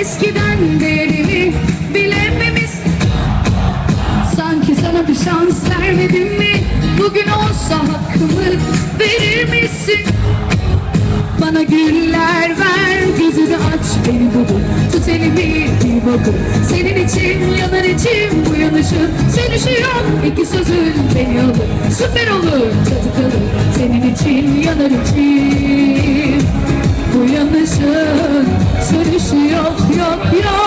Eskiden değerimi bilememiş Sanki sana bir şans vermedim mi? Bugün olsa hakkımı verir misin? Bana güller ver Gözünü aç beni bulur Tut elimi bir Senin için Bu yanışın sönüşü yok. İki sözün beni alır. Süper olur tadı kalır Senin için yanar içim Bu yanışın sönüşü yok yok yok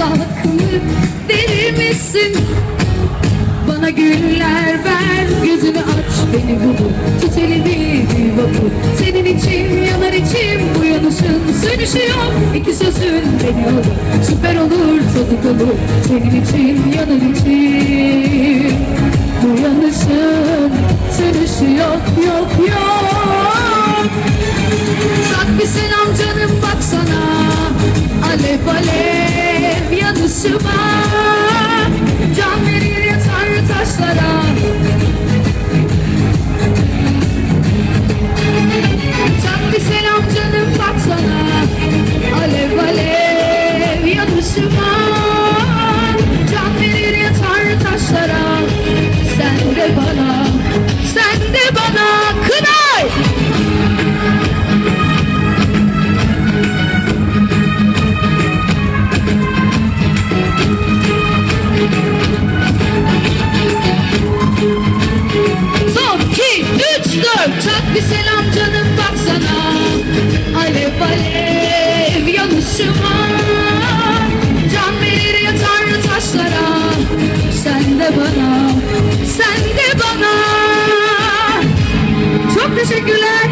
hakkımı verir misin? Bana güller ver Gözünü aç beni bulur Tut elimi bir bakır Senin için yanar içim Bu yanışın sönüşü yok. İki sözün beni alır Süper olur tadı kalır Senin için yanar içim Bu yanışın sönüşü yok yok yok. Sak bir selam canım baksana Çak bir selam canım baksana. Alev alev yanışıma. Can verir ya taşlara. Sen de bana, sen de bana. Çok teşekkürler.